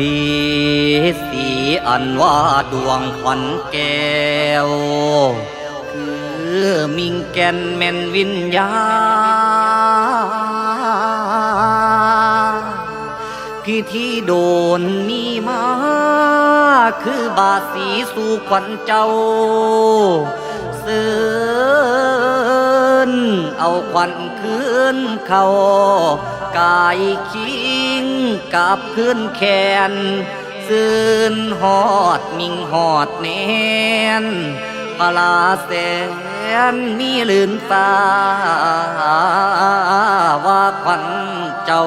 สีสีอันว่าดวงขวัญแก้ว คือมิงแก่นแม่นวิญญาณพิธีโดนมีมา คือบาสีสู่ขวัญเจ้าเสือนเอาควันคืนเขา กายคิงกับขึ้นแขนซื่นหอดมิงหอดแนนพลาแสนมีลื่นฟ้าว่าควันเจ้า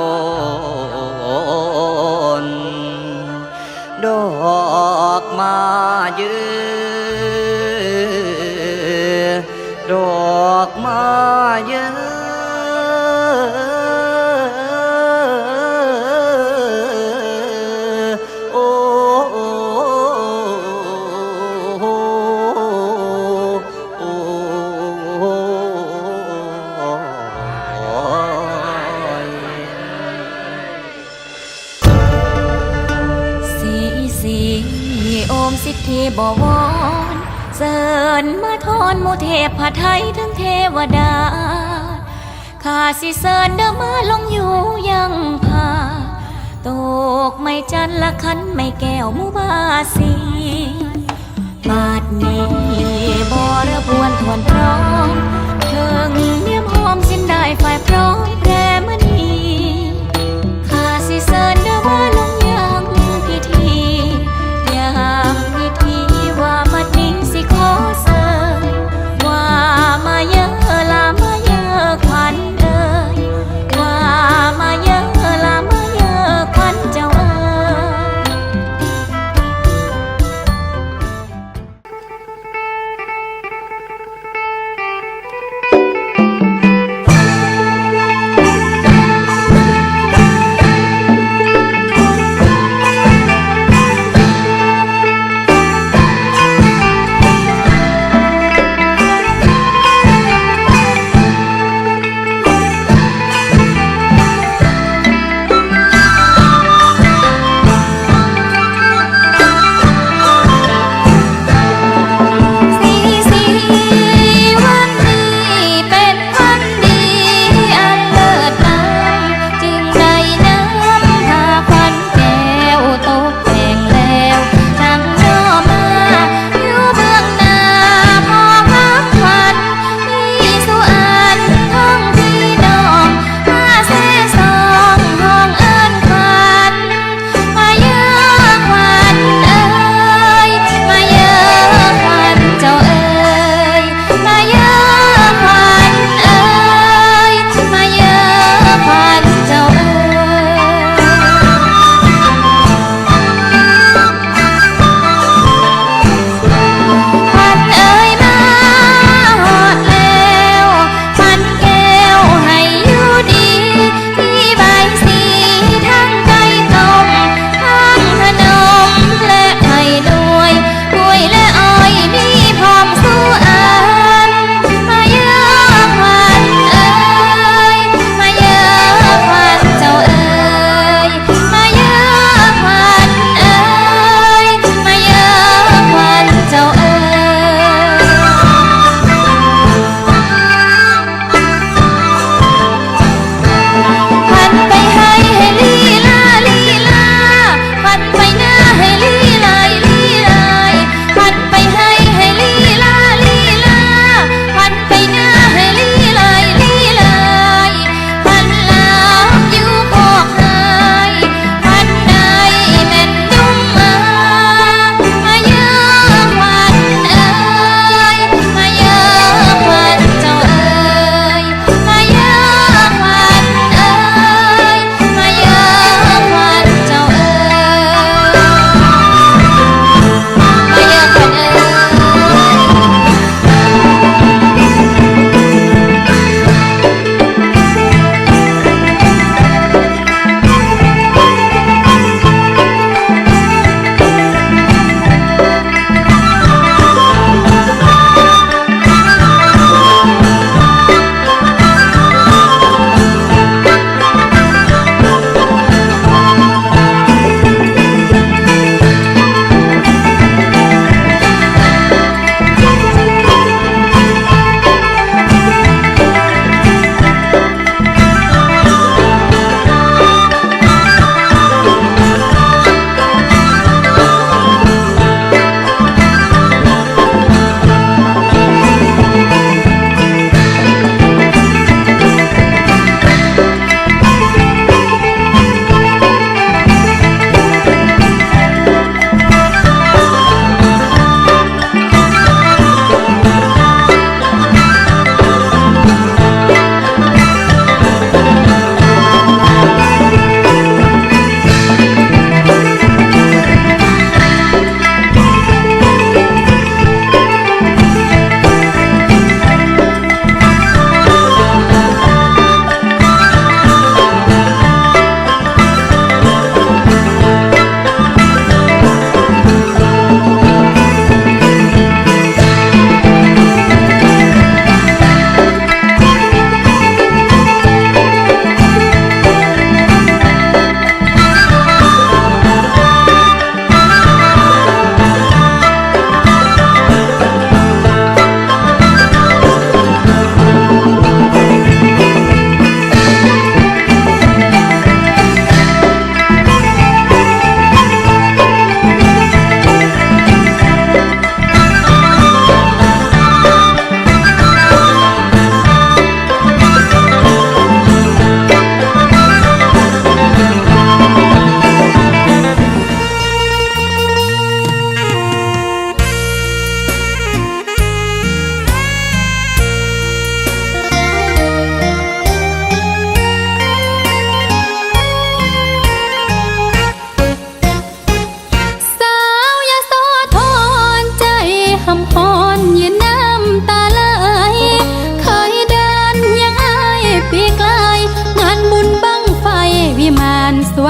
บวรเสินมาทอนมูเทพผาไทยทั้งเทวดา ข้าสิเสินเดอมาลงอยู่ยังพาตกไม่จันละคันไม่แก้วมูบาสีบาดนี้บอระบวนทวนพร้อมเถิงเนียมหอมสิ้นได้ฝ่ายพร้อมแพรมณีข้าสิเสินเดอมาลง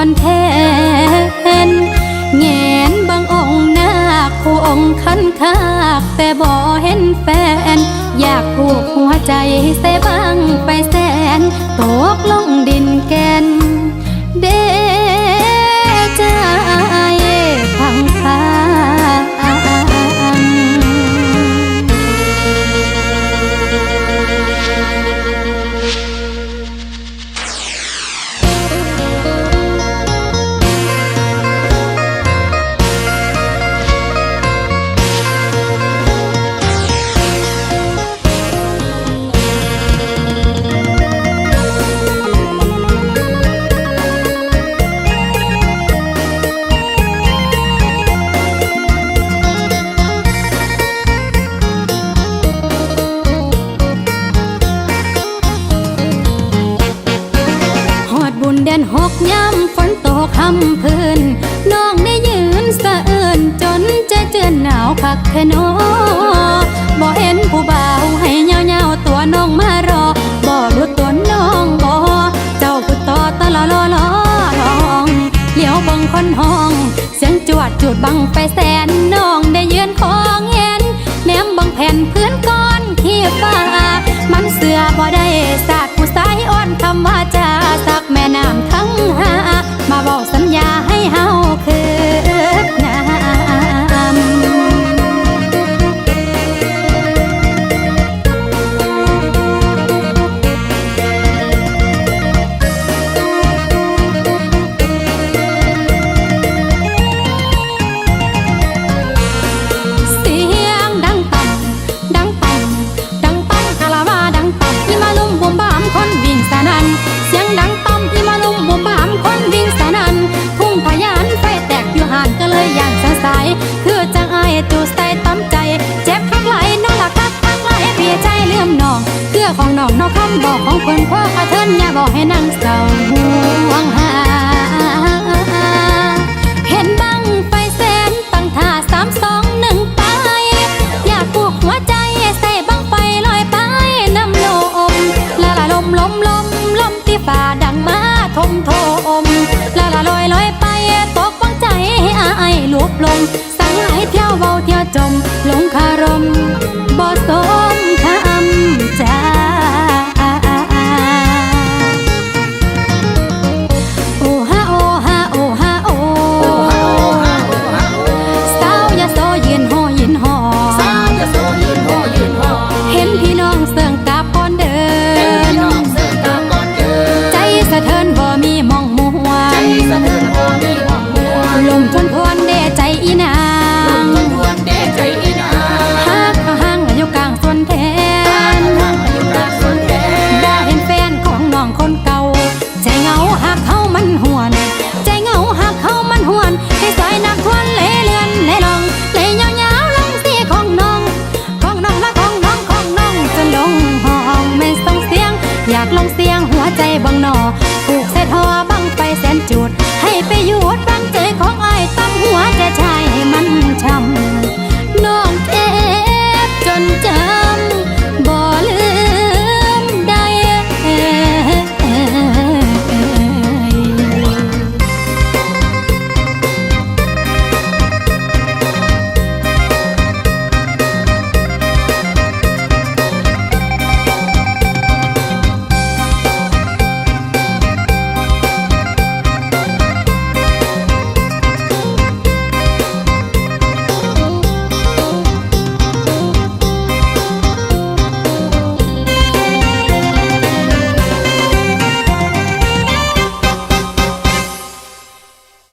อนแคนแงนบางองค์หน้าคองคันคากแต่บ่เห็นแฟน อยากผูกหัวใจเสบังไป อนหนาวคักแท่นอบ่เห็นผู้บ่าวให้เงาเงาตัวน้องมารอบอรู้ตัวน้องบ่เจ้าผู้ต่อตะลอลอลอลองเลี้ยวบังคนห้อง เสียงจวดจูดบังไปแสนน้องได้ยืนคอ คำบอกของคนพ่อขาเทินอย่าบอกให้นั่งเศร้า